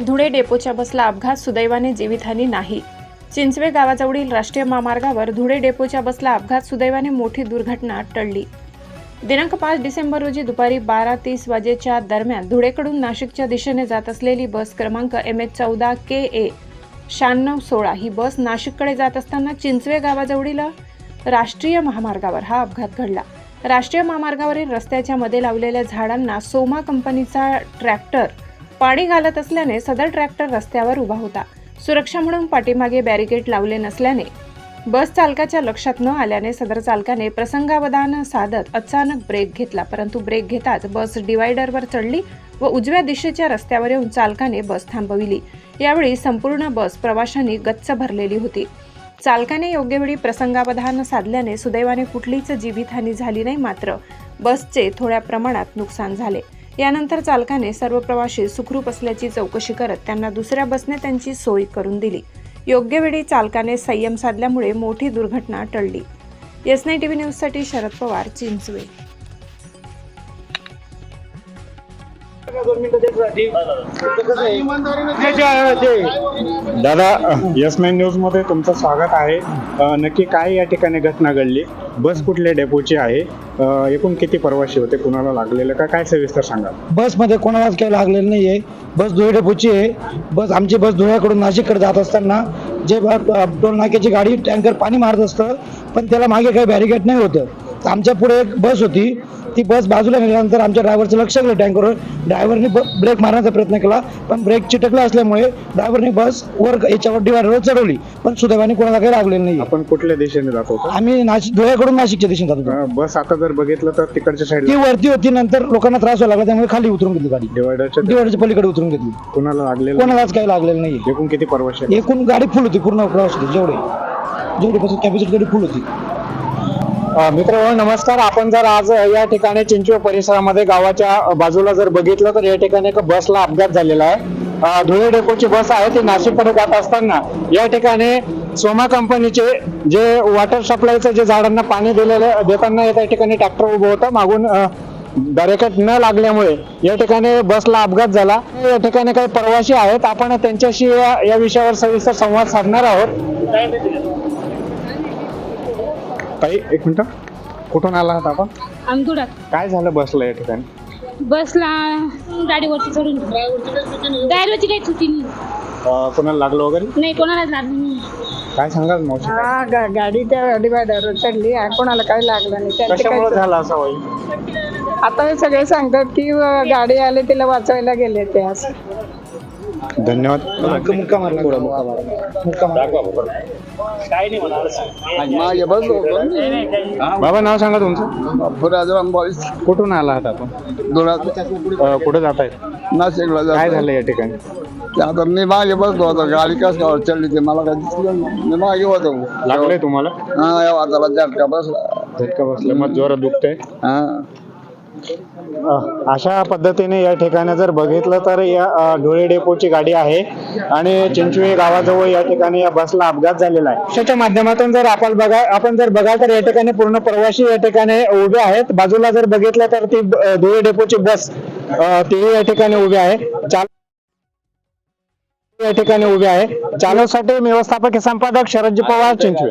धुळे डेपोच्या बसला अपघात सुदैवाने जीवितहानी नाही. चिंचवे गावाजवळील राष्ट्रीय महामार्गावर धुळे डेपोच्या बसला अपघात सुदैवाने मोठी दुर्घटना टळली. दिनांक पाच डिसेंबर रोजी दुपारी बारा तीस वाजेच्या दरम्यान धुळेकडून नाशिकच्या दिशेने जात असलेली बस क्रमांक एम एच चौदा के ए शहाण्णव सोळा ही बस नाशिककडे जात असताना चिंचवे गावाजवळील राष्ट्रीय महामार्गावर हा अपघात घडला. राष्ट्रीय महामार्गावरील रस्त्याच्या मध्ये लावलेल्या झाडांना सोमा कंपनीचा ट्रॅक्टर पाणी घालत असल्याने सदर ट्रॅक्टर रस्त्यावर उभा होता. सुरक्षा म्हणून पाठीमागे बॅरिकेड लावले नसल्याने बस चालकाच्या लक्षात न आल्याने सदर चालकाने प्रसंगावधान साधत अचानक ब्रेक घेतला. परंतु ब्रेक घेताच बस डिवायडरवर चढली व उजव्या दिशेच्या रस्त्यावर येऊन चालकाने बस थांबविली. यावेळी संपूर्ण बस प्रवाशांनी गच्च भरलेली होती. चालकाने योग्य वेळी प्रसंगावधान साधल्याने सुदैवाने कुठलीच जीवितहानी झाली नाही मात्र बसचे थोड्या प्रमाणात नुकसान झाले. यानंतर चालकाने सर्व प्रवाशी सुखरूप असल्याची चौकशी करत त्यांना दुसऱ्या बसने त्यांची सोय करून दिली. योग्य वेळी चालकाने संयम साधल्यामुळे मोठी दुर्घटना टळली. एस नाईन टी व्ही न्यूजसाठी शरद पवार चिंचवे. दादा यस मॅन न्यूजमध्ये तुमचं स्वागत आहे. अ, नक्की काय या ठिकाणी घटना घडली? बस कुठल्या डेपोची आहे? अ, एकूण किती प्रवासी होते? कुणाला लागलेलं का? काय सविस्तर सांगा. बसमध्ये कोणालाच काही लागलेलं नाही आहे बस धुळे डेपोची आहे. बस आमची बस धुळ्याकडून नाशिककडे जात असताना जे ब- टोल नाक्याची गाडी टँकर पाणी मारत असतं पण त्याला मागे काही बॅरिकेड नाही होतं. आमच्या पुढे एक बस होती. ती बस बाजूला गेल्यानंतर आमच्या ड्रायव्हरचं लक्ष गेलं टँकरवर ड्रायव्हरने ब्रेक मारण्याचा प्रयत्न केला. पण ब्रेक चिटकला असल्यामुळे ड्रायव्हरने बस वर याच्यावर डिवायडरवर चढवली. पण सुदैवाने कोणाला काही लागलेलं नाही आपण कुठल्या दिशेने जात आम्ही नाशिक धुळ्याकडून नाशिकच्या दिशेने जात बस आता जर बघितलं तर तिकडच्या ती साईडला वरती होती नंतर लोकांना त्रास व्हायला लागला त्यामुळे खाली उतरून घेतली गाडी. डिवायडरच्या डिवायडरच्या पलीकडे उतरून घेतली. कुणाला लागलेलं कोणालाच काही लागलेलं नाही एकूण किती आहेत? एकूण गाडी फुल होती पूर्ण प्रवास होती जेवढे. जेवढे कॅपॅसिटी गाडी फुल होती. मित्र नमस्कार. आपण जर आज या ठिकाणी चिंचवे परिसरामध्ये गावाच्या बाजूला जर बघितलं तर या ठिकाणी एक बसला अपघात झालेला आहे. धुळे डेपोची बस आहे ती नाशिककडे जात असताना या ठिकाणी सोमा कंपनीचे जे वॉटर सप्लायचं जे झाडांना पाणी दिलेलं देताना या ठिकाणी ट्रॅक्टर उभं होतं. मागून अ, न लागल्यामुळे या ठिकाणी बसला अपघात झाला. या ठिकाणी काही प्रवासी आहेत. आपण त्यांच्याशी या विषयावर सविस्तर संवाद साधणार आहोत. ताई एक मिनिट. कुठून आला आहात आपण? आमदुडात काय झालं बसला या ठिकाणी? बसला गाडीवरती चढून. ड्रायव्हरची काही चुकी नाही. अं, कोणाला लागलं वगैरे? नाही कोणालाच लागली नाही. काय सांगाल मावशी? काय? हा गा- गाडी त्या डिवायडर चढली कोणाला काही लागलं नाही. त्यांचे कशामुळे काही- झालं असं होईल? आता हे सगळे सांगतात की अं, गाडी आली तिला वाचवायला गेले ते असं. धन्यवाद. मुक्का मारला मुक्का मारला मुक्का मारला बस होतो बाबा नाव सांगा तुमचं. पुराजराम बॉईस कुठून आला आहात आपण? अं, कुठं जात आहेत? नाशिकला काय झालं या ठिकाणी? आता मी मागे बसलो होतो गाडी कस काय चढली ते मला काय दिसलं नाही. मी मागे होतो. लागलंय तुम्हाला? हा वाजाला झटका बसला. झटका बसला. मग जोरात दुखतंय? हा. अशा पद्धतीने या ठिकाणी जर बघितलं तर या अं, धुळे डेपोची गाडी आहे आणि चिंचवी गावाजवळ या ठिकाणी या बसला अपघात झालेला आहे. त्याच्या माध्यमातून जर आपण बघा आपण जर बघाल तर या ठिकाणी पूर्ण प्रवासी या ठिकाणी उभे आहेत. बाजूला जर बघितलं तर ती धुळे डेपोची बस अं, तीही या ठिकाणी उभी आहे. या ठिकाणी उभे आहे. चालवसाठी व्यवस्थापक संपादक शरदजी पवार चिंचवे